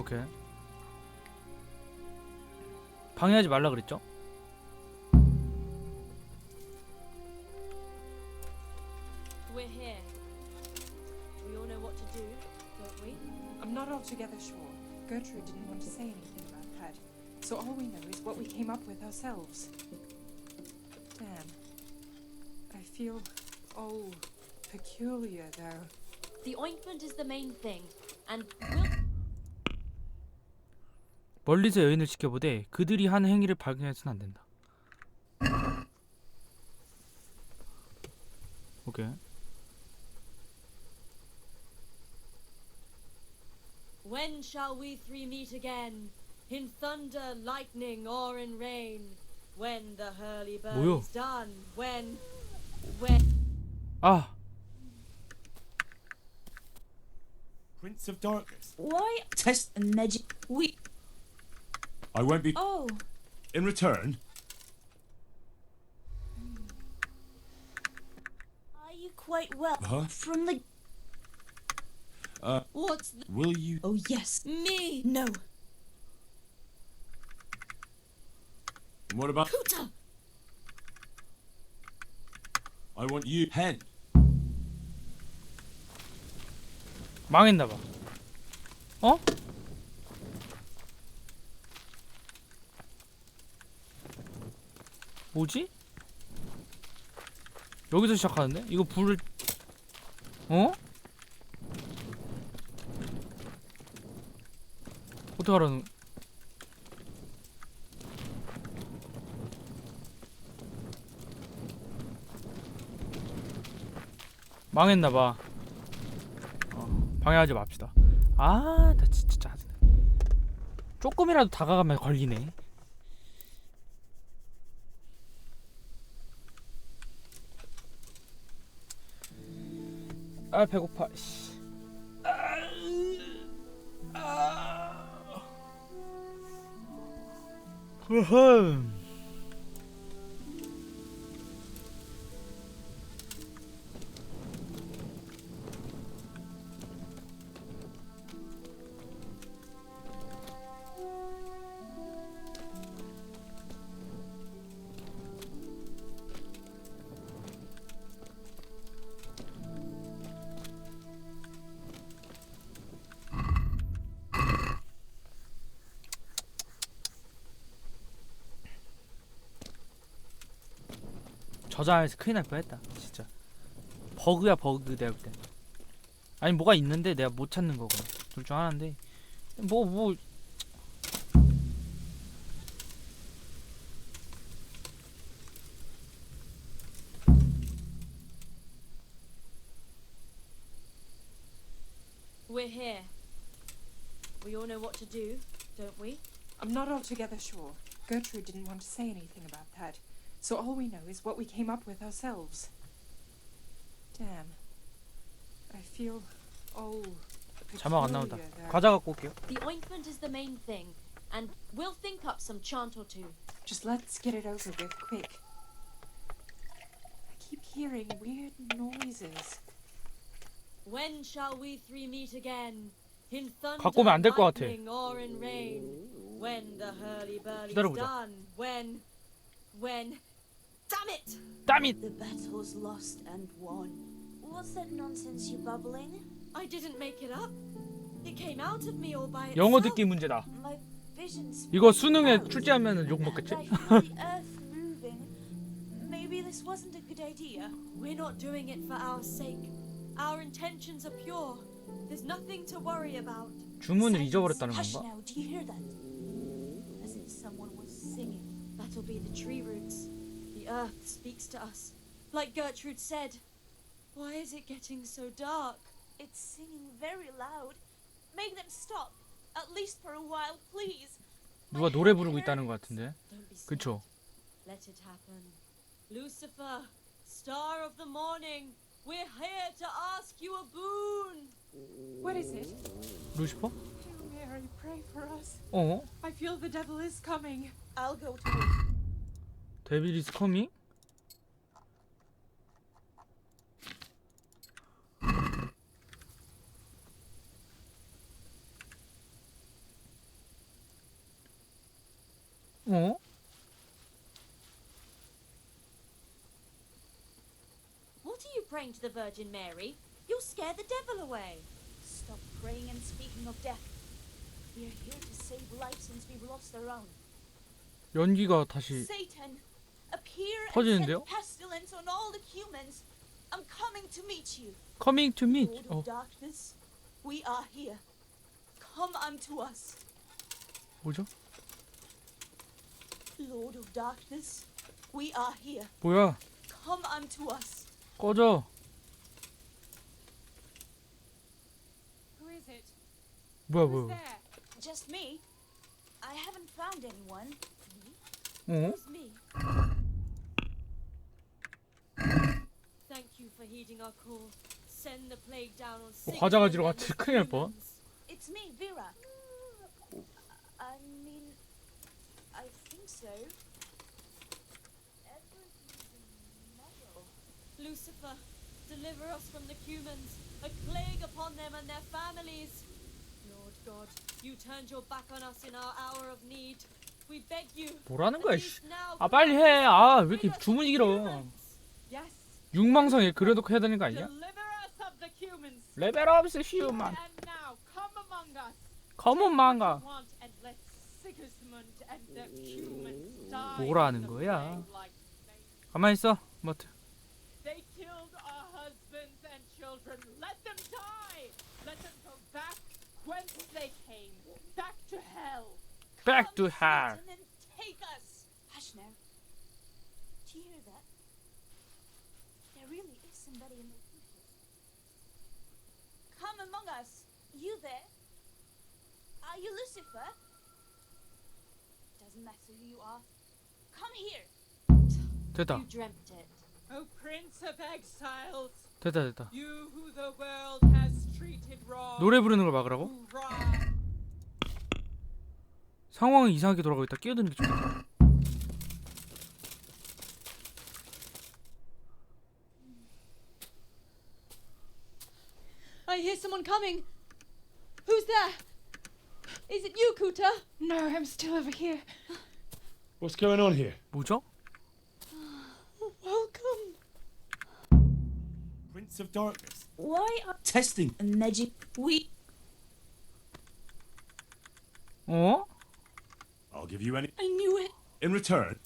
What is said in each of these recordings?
오케이. 방해하지 말라 그랬죠? We're here. We all know what to do, don't we? I'm not altogether sure. Gertrude didn't want to say anything about that. So all we know is what we came up with ourselves. Damn. I feel, oh, peculiar though. The ointment is the main thing, and we'll 멀리서 여인을 지켜보되 그들이 하는 행위를 발견해서는 안 된다. 오케이. When shall we three meet again? In thunder, lightning, or in rain? When the hurly 뭐요? burly's done? When, when? 아, Prince of Darkness. Why test the magic? We. I won't be. Oh, In return, are you quite well? Huh? From the. Uh. What's the. will you? Oh, yes. Me! No. What about? Kuta! I want you. Hen. 망했나 봐. 어? 뭐지? 여기서 시작하는데? 이거 불을 어? 어떡하라는 망했나봐 어, 방해하지 맙시다 아, 나 진짜 짜증나. 조금이라도 다가가면 걸리네. 아, 배고파. 씨. 아, 아. 저장해서 큰일 날 뻔했다. 진짜. 버그야 버그 내가 볼 때. 아니 뭐가 있는데 내가 못 찾는 거고. 둘중 하나인데. 뭐 뭐. We're here. We all know what to do, don't we? I'm not altogether sure. Gertrude didn't want to say anything about that. So all we know is what we came up with ourselves. Damn. I feel, oh, 자막 안 나온다. peculiar though. 과자 갖고 올게요. The ointment is the main thing, and we'll think up some chant or two. Just let's get it over with quick. I keep hearing weird noises. When shall we three meet again? In thunder, 갖고 오면 안될것 같아. lightning, or in rain? When the hurly burly's 기다려보자. done? When, when? Damn it! 땀이 The battle's lost and won. What's that nonsense you bubbling? I didn't make it up. It came out of me all by 영어 itself. 듣기 문제다. My visions. 이거 수능에 출제하면 욕 and 먹겠지? I feel the earth moving. Maybe this wasn't a good idea. We're not doing it for our sake. Our intentions are pure. There's nothing to worry about. 주문을. 잊어버렸다는 Hush 건가? now. Do you hear that? As if someone was singing. That'll be the tree roots. The earth speaks to us. Like Gertrude said. Why is it getting so dark? It's singing very loud. Make them stop. At least for a while, please. 누가 노래 부르고 있다는 것 같은데. Don't be scared. 그쵸? Let it happen. Lucifer, star of the morning, we're here to ask you a boon. What is it? 루시퍼? Hail Mary, pray for us. 어? I feel the devil is coming. I'll go to it. 데빌 이즈 커밍? 어? What are you praying to the Virgin Mary? You'll scare the devil away. Stop praying and speaking of death. We are here to save lives since we've lost our own. 연기가 다시 Satan, appear and 터지는데요? send pestilence on all the humans. I'm coming to meet you. coming to meet. Lord 어, of darkness, we are here. Come unto us. 뭐죠? Lord of darkness, we are here. 뭐야? Come unto us. 꺼져. Who is it? 뭐야 Who's 뭐야? there? Just me. I haven't found anyone. 어? Who's me? Thank you for heeding our call. Send the plague down on 뭐 Sigurd 과자 가지러 the 큰일 날 뻔. It's me, Vera. I mean, I think so. Lucifer, deliver us from the humans, a plague upon them and their families. Lord God, you turned your back on us in our hour of need. We beg you. 뭐라는 거야? 씨. now 아 빨리 해. 아 왜 이렇게 주문이 길어? 육망성에 그려놓고 해야 되는 거 아니야? deliver us of the humans. 레벨 업 스 휴먼. And now come among us. 검은 망가. 뭐라는 거야? 가만히 있어. 뭐 back to hell. back to hell. Satan, and take us. Hush now. Do you hear that? There really is somebody in the bushes. Come among us. You there? Are you Lucifer? Doesn't matter who you are. Come here. 됐다. You dreamt it. O Prince of Exiles, 됐다 됐다. you who the world has treated wrong. 노래 부르는 걸 막으라고? Hurrah. 상황이 이상하게 돌아가고 있다. 끼어드는 게 좋겠다. I hear someone coming. Who's there? Is it you, Kuta? No, I'm still over here. What's going on here? Wuzhong? Welcome. Prince of Darkness. Why are testing and magic we? Oh? I'll give you any. I knew it. In return.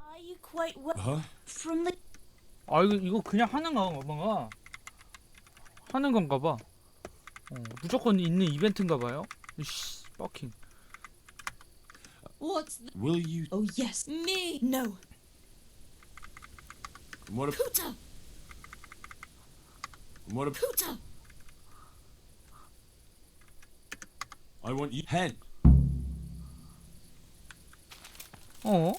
Are you quite well? Huh? From the 아 이거 이거 그냥 하는 건가 봐. 하는 건가 봐. 어, 무조건 있는 이벤트인가 봐요. 씨, 버킹. What's the Will you? Oh yes, me. No, what? ab- Kuta, what? ab- Kuta. I want you. Hen. 어?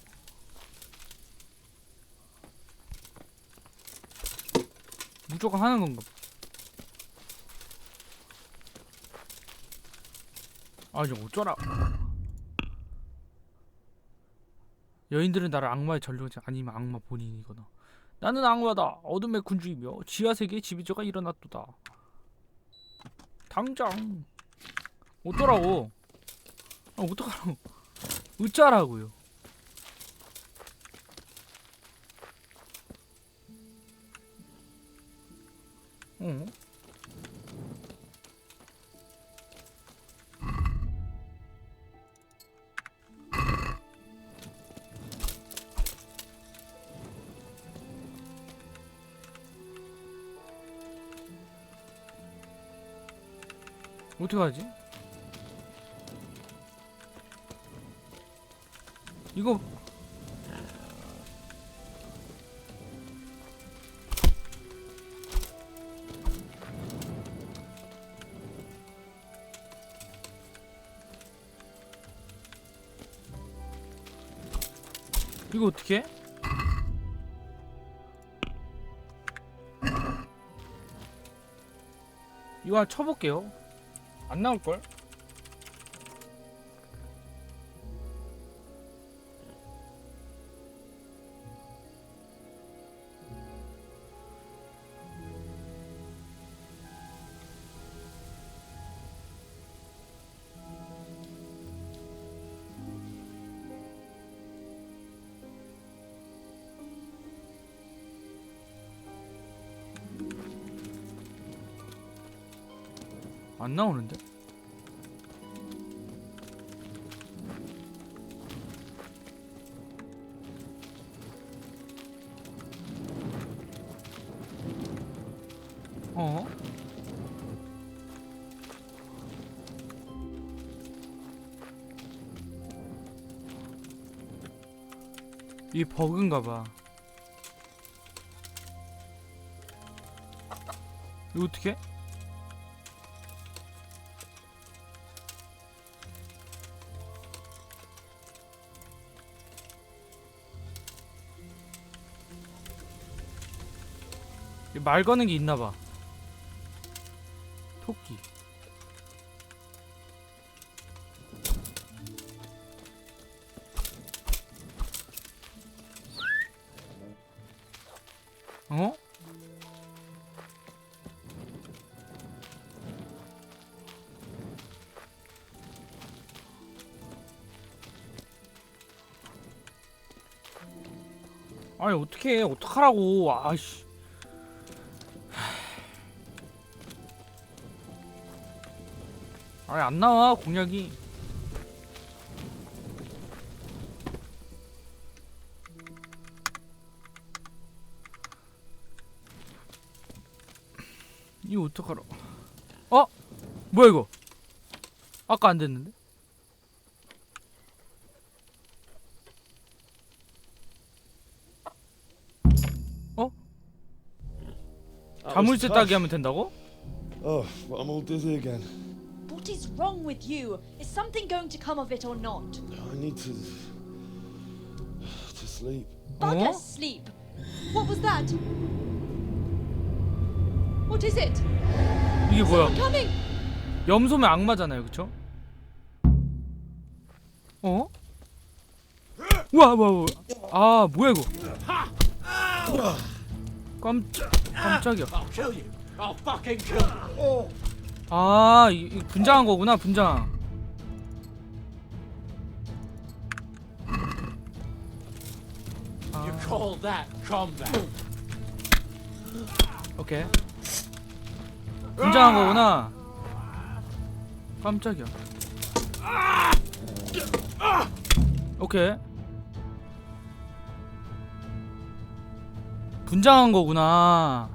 무조건 하는 건가? 봐. 아 이제 어쩌라. 여인들은 나를 악마의 전령자 아니면 악마 본인이거나. 나는 악마다. 어둠의 군주이며 지하세계의 지배자가 일어났도다. 당장. 어쩌라고. 아 어떡하라고. 어쩌라고요 어? 어떻게 하지? 이거 이거 어떻게 해? 이거 쳐볼게요 안 나올걸? 안 나오는데? 어? 이 버그인가 봐. 이거 어떻게? 말 거는 게 있나 봐. 토끼. 어? 아니 어떻게 어떡하라고 아씨 아니 안 나와 공략이 이거 어떡하라 어? 뭐야 이거 아까 안 됐는데 자물쇠 따기 하면 된다고? Oh, but I'm all dizzy again. What is wrong with you? Is something going to come of it or not? I need to to sleep. Bugger 어? sleep. What was that? What is it? 이게 뭐야 I'm coming. 염소면 악마잖아요, 그쵸? 어? 우와, 우와, 우와. 아, 뭐야 이거? 깜짝, 깜짝이야. I'll kill you. I'll fucking kill you. 아, 이, 이 분장한 거구나, 분장. You call that combat? 오케이. 분장한 거구나. 깜짝이야. 오케이. 분장한 거구나.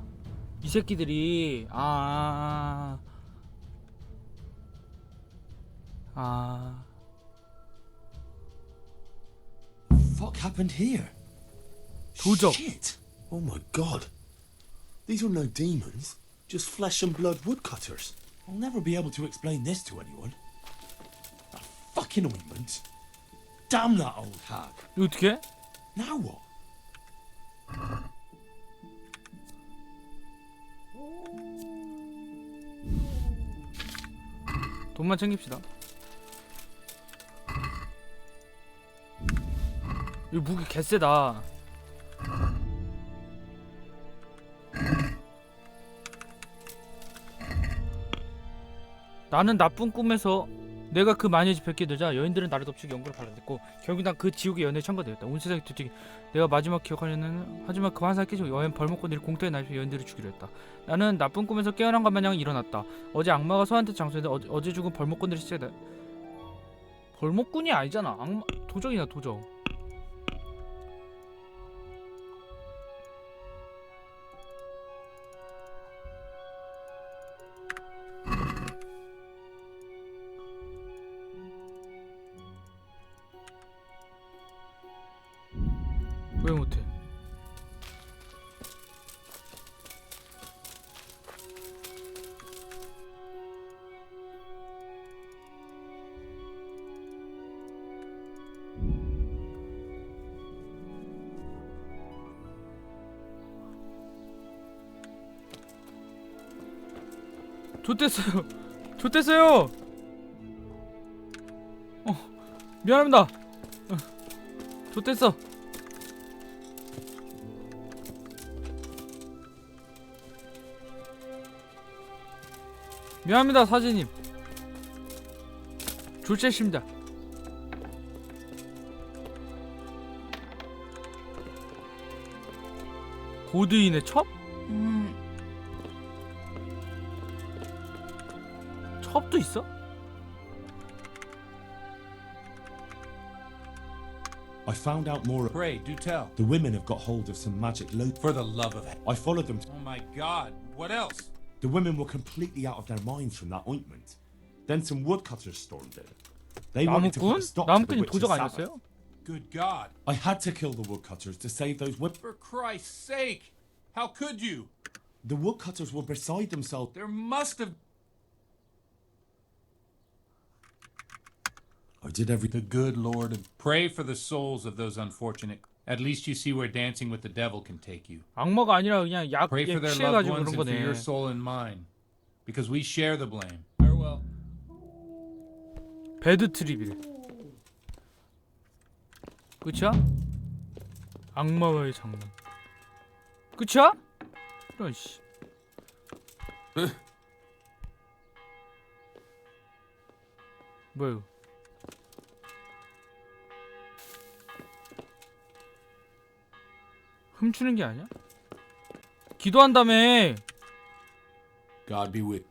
이 새끼들이 아. 아. Fuck happened here? 도적. Shit. Oh my god. These are no demons, just flesh and blood woodcutters. I'll never be able to explain this to anyone. That fucking ointment. Damn that old hag. 이거 어떻게? Now what? 돈만 챙깁시다. 이 무기 개쎄다. 나는 나쁜 꿈에서 내가 그 마녀의 집 뵙게 되자 여인들은 나를 덮치고 연구를 발라댔고 결국 난 그 지옥의 연애에 참가되었다. 온 세상이 뒤지기 내가 마지막 기억하려는 하지만 그 환상을 깨지고 여인 벌목꾼들이 공터에 날려 여인들을 죽이려 했다. 나는 나쁜 꿈에서 깨어난 것 마냥 일어났다. 어제 악마가 소한테 장소에서 어제, 어제 죽은 벌목꾼들이 시체다. 벌목꾼이 아니잖아. 악마 도적이나 도적. 좋댔어요. 좋댔어요. 어, 미안합니다. 어, 좋댔어. 미안합니다 사진님 졸제십니다 고드인의 첩? Mm, 첩도 있어? I found out more. Pray, do tell. The women have got hold of some magic lo. For the love of I followed them. Oh my god, what else? The women were completely out of their minds from that ointment. Then some woodcutters stormed in. They wanted to put 나무꾼? a stop to the 나무꾼이 witch's 도적 Sabbath. 아니었어요? Good god. I had to kill the woodcutters to save those women. For Christ's sake! How could you? The woodcutters were beside themselves. There must have. I did everything. The good Lord. Pray for the souls of those unfortunate. At least you see where dancing with the devil can take you. 악마가 아니라 그냥 약 Pray for their loved 취해가지고 ones 그런 and for 거네. your soul and mine. Because we share the blame. Farewell. 배드 트립이래. 끝이야? 악마와의 장난. 끝이야? 이런 씨. 뭐야 이거? 훔치는 게 아니야? 기도한 다음에 God be with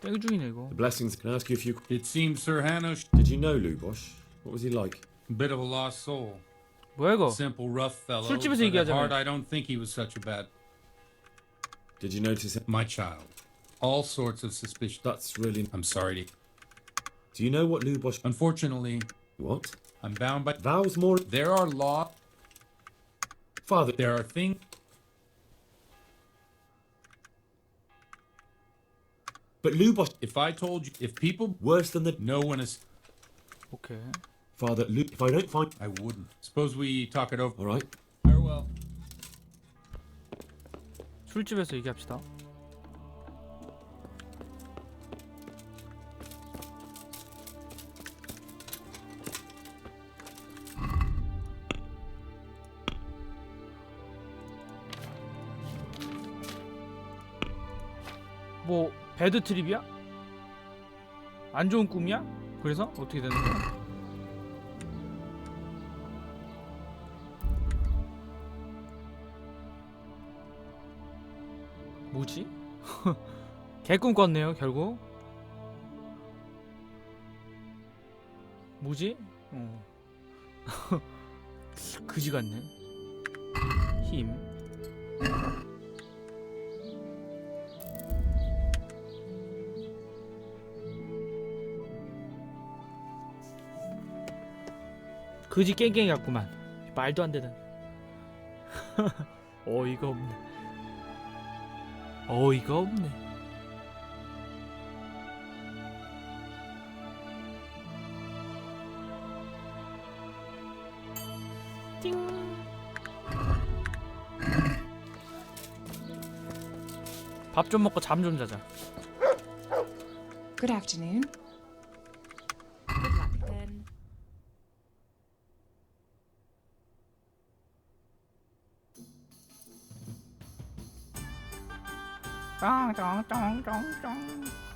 땡 중이네 이거. The blessings. Can I ask you a few? It seems Sir Hanush, Did you know Lubosh? What was he like? a bit of a lost soul. 뭐야 이거? Simple, rough fellow. 술집에서 but at 얘기하자면. heart, I don't think he was such a bad. Did you notice? My child. All sorts of suspicion. That's really. I'm sorry to. Do you know what Lubosh? Unfortunately, What? I'm bound by. Vows more. There are law. Father. There are things. But Lubosh If I told you, if people, worse than the no one is. 오케이. father. Lu- if I don't find. I wouldn't. Suppose we talk it over. All right. Farewell. 술집에서 얘기합시다. 배드 트립이야? 안 좋은 꿈이야? 그래서 어떻게 되는 거야? 뭐지? 개꿈 꿨네요 결국 뭐지? 어. 그지 같네 힘 그지 깽깽이 같구만 말도 안 되는 어이가 없네 어이가 없네. 밥 좀 먹고 잠 좀 자자. Good afternoon. 짱짱짱짱짱.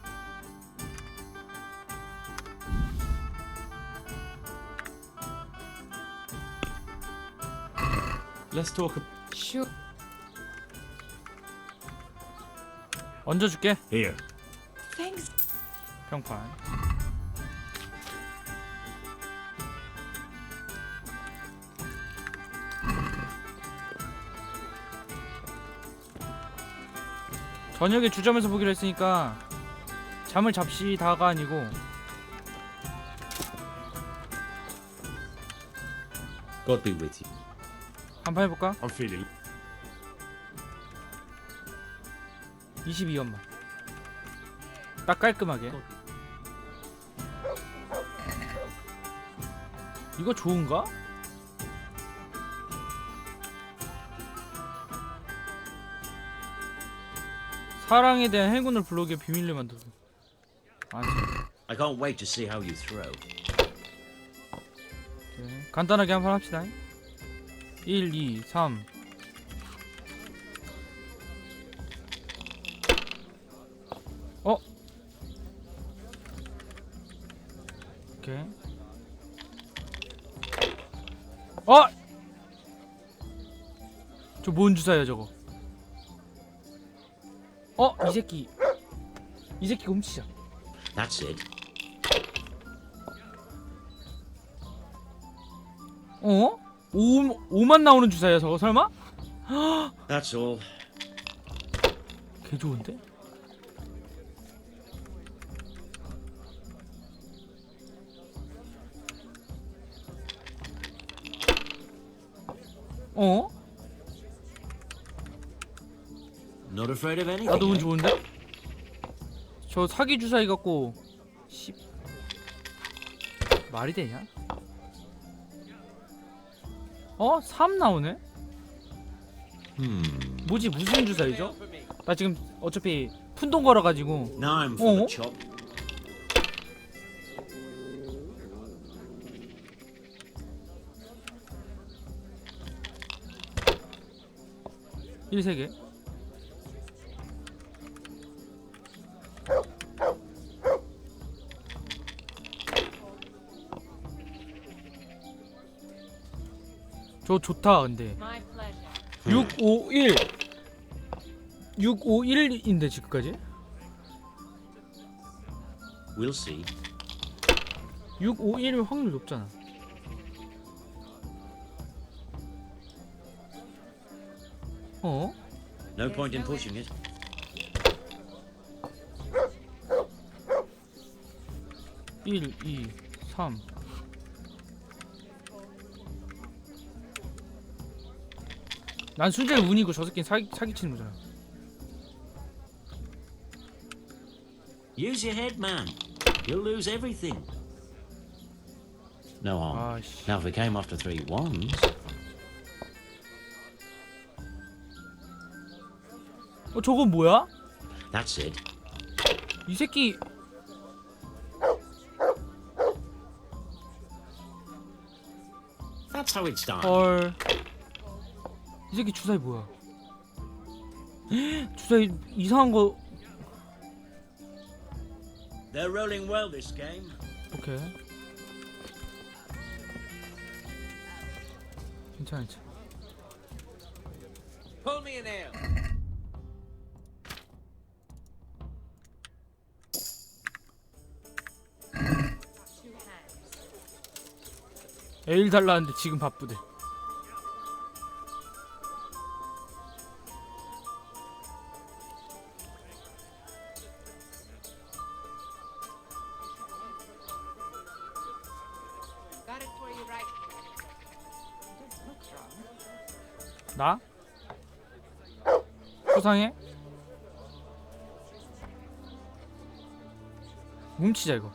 Let's talk. Sure. 얹어줄게. Here. Thanks. 평판. 저녁에 주점에서 보기로 했으니까 잠을 잡시다가 아니고 God be with you. 한판 해볼까? I'm feeling. 22연만 딱 깔끔하게 이거 좋은가? 사랑에 대한 행운을 불러오게 비밀로 만들어 안 돼. I can't wait to see how you throw. 오케이. 간단하게 한 판 합시다 1, 2, 3 어? 오케이 어! 저 뭔 주사야 저거 어? 이 새끼 이 새끼 훔치자 That's it. 어? 5, 5만 나오는 주사야 저거 설마? That's all. 개 좋은데? 어? Not afraid of anything. 나도 운 eh? 좋은데? 저 사기 주사위 갖고 10 말이 되냐? 어? 3 나오네? Hmm. 뭐지 무슨 주사위죠? 나 지금 어차피 푼돈 걸어가지고 Now I'm for the Oh. chop. 일 3개 저 좋다 근데 My pleasure. 651 651인데 지금까지 We'll see. 651은 확률 높잖아 어? No point in pushing it. 일, 이, 삼. 난 순전히 운이고 저 새끼는 사기, 사기치는 거잖아 Use your head, man. You'll lose everything. No harm. 아씨 Now, if we came after three ones, 어 저건 뭐야? that's it. 이 새끼 That's how it's done. 헐. 이 새끼 주사위 뭐야? 주사위 이상한 거. They're rolling well this game. 오케이. 괜찮아, 괜찮아. Pull me an ale. 에일 달라는데 지금 바쁘대. 수상해? 뭉치자 이거.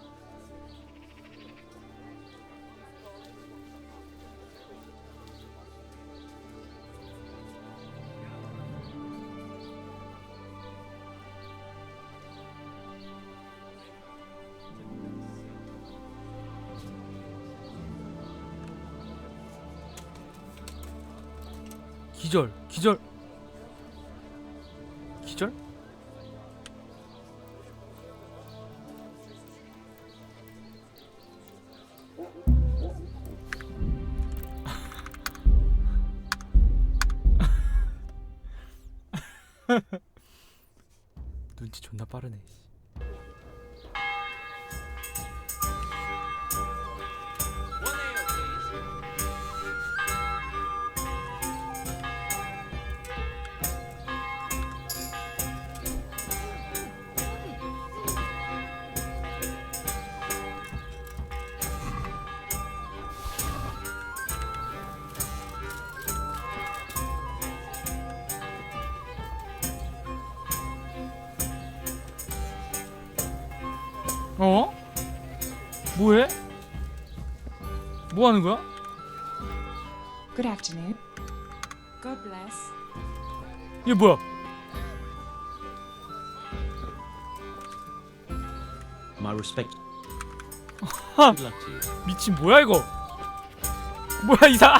기절, 기절, 어? 뭐해? 뭐 하는 거야? Good afternoon. God bless. 이게 뭐야? My respect. 하! Good luck to you. 미친 뭐야 이거? 뭐야 이상?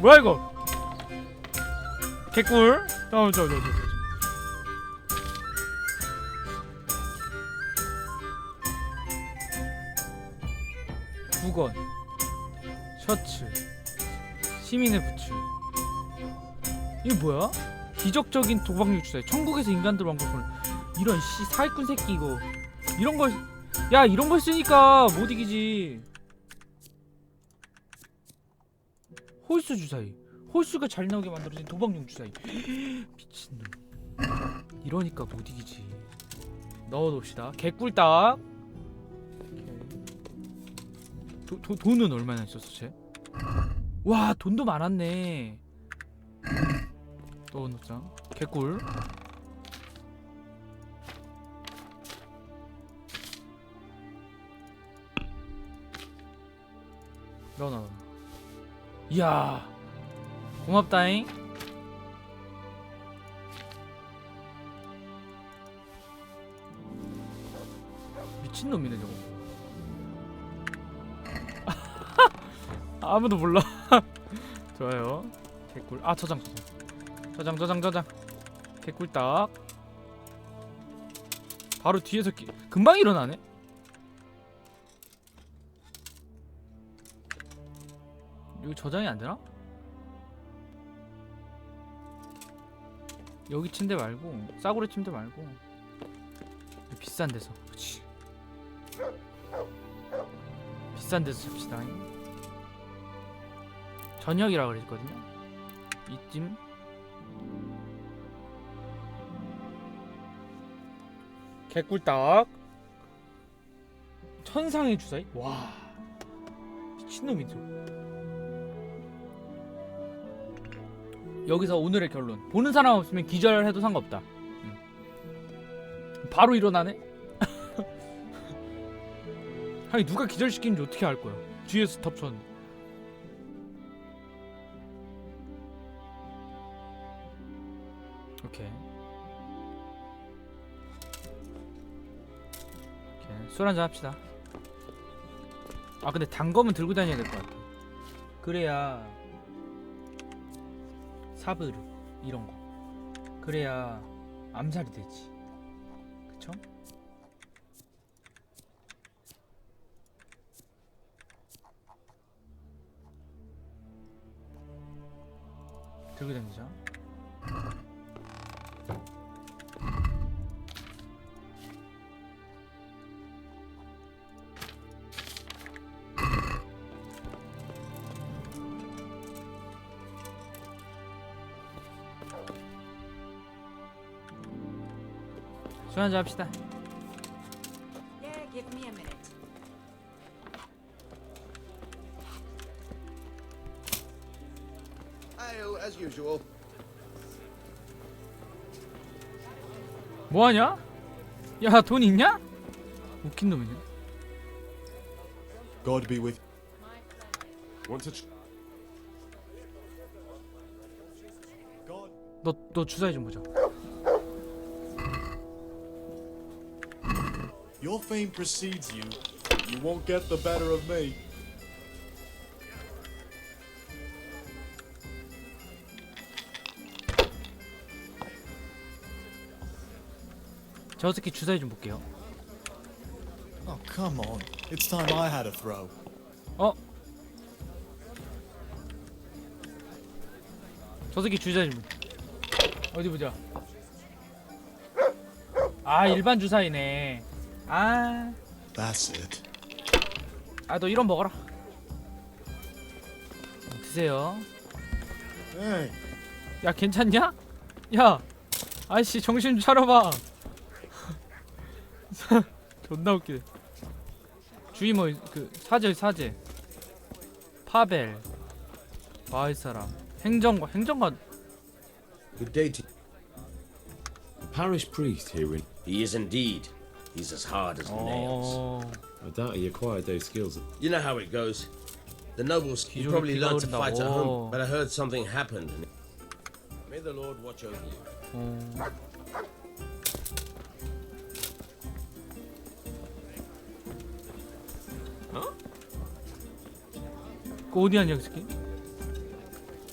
뭐야 이거? 개꿀. 다음 저저 저. 저. 두건 셔츠 시민의 부츠 이게 뭐야? 기적적인 도박육 주사위. 천국에서 인간들 왕국을 이런 씨 사기꾼 새끼 이거. 이런 걸 야, 이런 걸 쓰니까 못 이기지. 홀수 주사위. 홀수가 잘 나오게 만들어진 도박용 주사위. 미친놈. 이러니까 못 이기지. 넣어놓읍시다. 개꿀딱. 도, 도, 돈은 얼마나 있었어, 쟤? 와, 돈도 많았네. 넣어놓자. 개꿀. 넣어놔. 이야. 고맙다잉. 미친놈이네 저거. 아무도 몰라. 좋아요. 개꿀. 아 저장 저장. 저장 저장 저장. 개꿀딱. 바로 뒤에서 끼... 금방 일어나네? 여기 저장이 안 되나? 여기 침대 말고 싸구려 침대 말고. 비싼 데서 그치. 비싼 데서 잡시다. 저녁이라 그랬거든요. 이쯤. 개꿀딱 천상의 주사위? 와 미친놈이죠 여기서 오늘의 결론. 보는 사람 없으면 기절해도 상관없다. 음. 바로 일어나네? 아니 누가 기절시키는지 어떻게 알 거야? 뒤에서 덮쳤는데. 오케이. 오케이. 술 한잔 합시다. 아 근데 단 거면 들고 다녀야 될 것 같아. 그래야 사브르 이런 거. 그래야 암살이 되지. 그쵸? 들고 다니자 술 한잔 합시다 a. 뭐하냐? 야 돈 있냐? 웃긴 놈이네 God be with Want to? God. 너, 너 주사위 좀 보자 Your fame precedes you. You won't get the better of me. 저 새끼 주사위 좀 볼게요 Oh, come on. It's time I had a throw. 어? 저 새끼 주사위 좀 어디 보자 아 일반 주사위네 아. That's it. 아 너 이런 먹어라. 드세요. Hey, 야 괜찮냐? 야 아이씨 정신 좀 차려봐. 존나 웃기네. 주위 뭐그 사제 사제 파벨. 마을 사람. 행정관 행정관. Good day to Parish priest here in. He is indeed. He's as hard as nails. 어 I doubt he acquired those skills. You know how it goes. The nobles you 기존에 probably learned to 비가 fight at 오른다고. home, but I heard something happened. And May the Lord watch over you. 어. 그 어디 하냐 그 새끼?